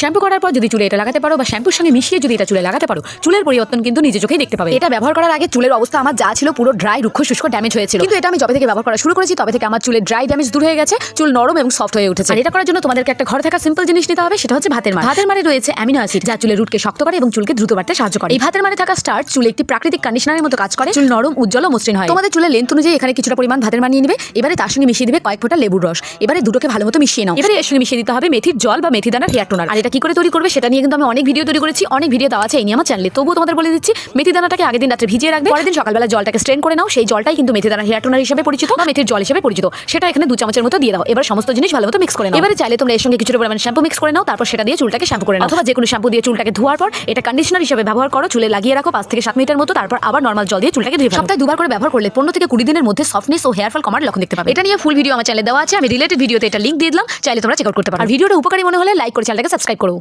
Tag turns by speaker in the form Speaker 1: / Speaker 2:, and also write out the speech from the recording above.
Speaker 1: Shampoo করার পর যদি চুলে এটা লাগাতে পারো বা শ্যাম্পুর সঙ্গে মিশিয়ে যদি এটা চুলে লাগাতে পারো চুলের পরিবর্তন কিন্তু নিজে চোখেই দেখতে পাবে। এটা ব্যবহার করার আগে চুলের অবস্থা আমার যা ছিল পুরো ড্রাই রুক্ষ শুষ্ক ড্যামেজ হয়েছিল। কিন্তু এটা আমি যবে থেকে ব্যবহার করা শুরু করেছি তবে থেকে আমার চুলের ড্রাই ড্যামেজ দূর হয়ে গেছে চুল নরম এবং সফট হয়ে উঠেছে। আর এটা করার জন্য তোমাদেরকে একটা ঘরে থাকা সিম্পল জিনিস নিতে হবে সেটা হচ্ছে ভাতের মার ভাতের মারে রয়েছে অ্যামিনো অ্যাসিড যা চুলের রুটকে শক্ত করে এবং চুলকে দ্রুত বাড়তে সাহায্য করে। এই ভাতের মারে থাকা স্টার্চ চুলে একটি প্রাকৃতিক কন্ডিশনারের মতো কাজ করে। চুল নরম উজ্জ্বল ও মসৃণ হয়। তোমাদের চুলের লেন্থ অনুযায়ী এখানে কিছুটা পরিমাণ ভাতের মার নিয়ে নেবে। এবারে তার সঙ্গে মিশিয়ে দিবে কয়েক ফোঁটা লেবুর রস। এবারে দুটোকে ভালো মতো মিশিয়ে নাও। এবারে এর সঙ্গে মিশিয়ে দিতে হবে মেথির জল বা মেথি দানার হেয়ার টোনার আর এটা কি করে তৈরি করবে সেটা নিয়ে কিন্তু আমি অনেক ভিডিও তৈরি করেছি, অনেক ভিডিও দেওয়া আছে, এই নিয়ে আমার চ্যানেলে তবুও তোমাদের বলে দিচ্ছি, মেথি দানাটাকে আগের দিন রাত্রে ভিজিয়ে রাখবে, পরের দিন সকালবেলা জলটাকে স্ট্রেন করে নাও, সেই জলটাই কিন্তু মেথি দানার হেয়ার টোনার হিসেবে পরিচিত বা মেথির জল হিসেবে পরিচিত। সেটা এখানে দু চামচের মতো দিয়ে দাও। এবার সমস্ত জিনিস ভালো মতো মিক্স করে নাও। এবারে চাইলে তোমরা এর সঙ্গে কিছুটা পরিমাণ শ্যাম্পু মিক্স করে নাও, তারপর সেটা দিয়ে চুলটাকে শ্যাম্পু করে নাও। অথবা যে কোনো শ্যাম্পু দিয়ে চুলটাকে ধোয়ার পর, এটা কন্ডিশনার হিসেবে ব্যবহার করো, চুলে লাগিয়ে রাখো পাঁচ থেকে সাত মিনিটের মতো, তারপর আবার নর্মাল জল দিয়ে চুলটাকে ধুয়ে সপ্তাহে দুবার করে ব্যবহার করলে পনেরো থেকে কুড়ি দিনের মধ্যে সফটনেস ও হেয়ার ফল কমার লক্ষণ দেখতে পাবে। এটা নিয়ে ফুল ভিডিও আমার চ্যানেলে দেওয়া আছে, আমি রিলেটেড ভিডিওতে এটা লিঙ্ক দিয়ে দিলাম, চাইলে তোমরা চেক আউট করতে পারো। ভিডিওটা উপকারী মনে হলে লাইক করে চ্যানেলটাকে সাবস্ক্রাইব করো